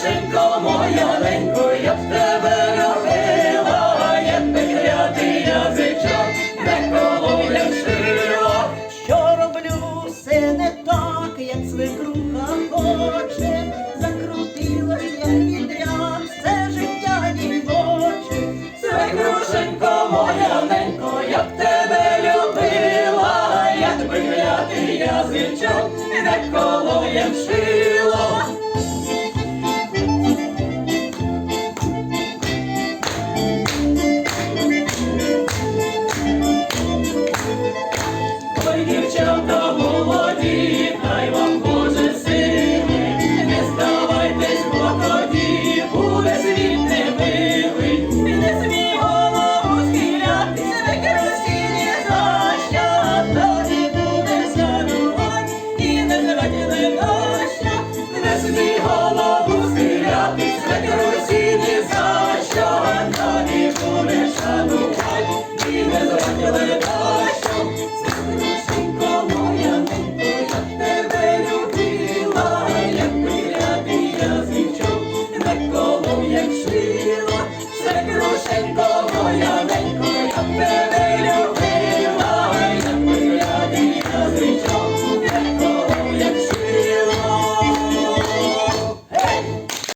Машенько моя ненько, я б тебе любила, як би клятий язичок не колов, я шила. Що роблю все не так, як свекруха хоче, закрутила я відряд, все життя дівоче. Свекрушенько моя ненько, я б тебе любила, якби клятий язичок не колов, як.